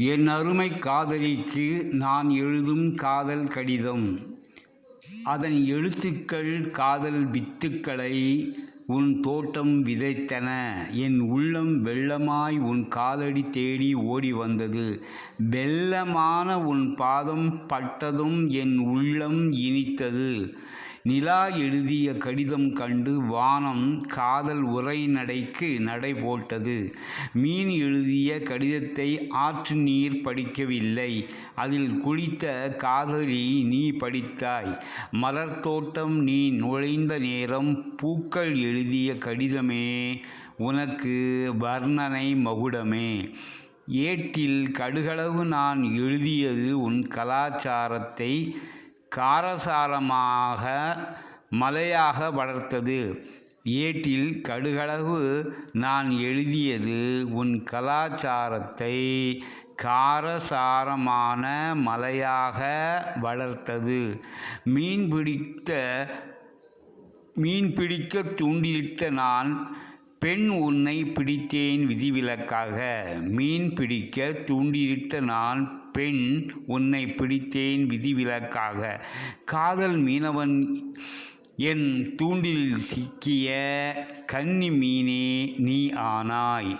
என் அருமை காதலிக்கு நான் எழுதும் காதல் கடிதம். அதன் எழுத்துக்கள் காதல் வித்துக்களை உன் தோட்டம் விதைத்தன. என் உள்ளம் வெள்ளமாய் உன் காலடி தேடி ஓடி வந்தது. வெள்ளமான உன் பாதம் பட்டதும் என் உள்ளம் இனித்தது. நிலா எழுதிய கடிதம் கண்டு வானம் காதல் உரைநடைக்கு நடை போட்டது. மீன் எழுதிய கடிதத்தை ஆற்று நீர் படிக்கவில்லை. அதில் குளித்த காதலி நீ படித்தாய். மலர் தோட்டம் நீ நுழைந்த நேரம் பூக்கள் எழுதிய கடிதமே. உனக்கு வர்ணனை மகுடமே. ஏட்டில் கடுகளவு நான் எழுதியது உன் கலாச்சாரத்தை காரசாரமாக மலையாக வளர்த்தது. ஏட்டில் கடுகளவு நான் எழுதியது உன் கலாச்சாரத்தை காரசாரமான மலையாக வளர்த்தது. மீன் பிடித்த மீன் பிடிக்க தூண்டிலிட்ட நான் பெண் உன்னை பிடித்தேன் விதிவிலக்காக. மீன் பிடிக்க தூண்டிலிட்ட நான் பெண் உன்னை பிடித்தேன் விதிவிலக்காக. காதல் மீனவன் என் தூண்டில் சிக்கிய கன்னி மீனே நீ ஆனாய்.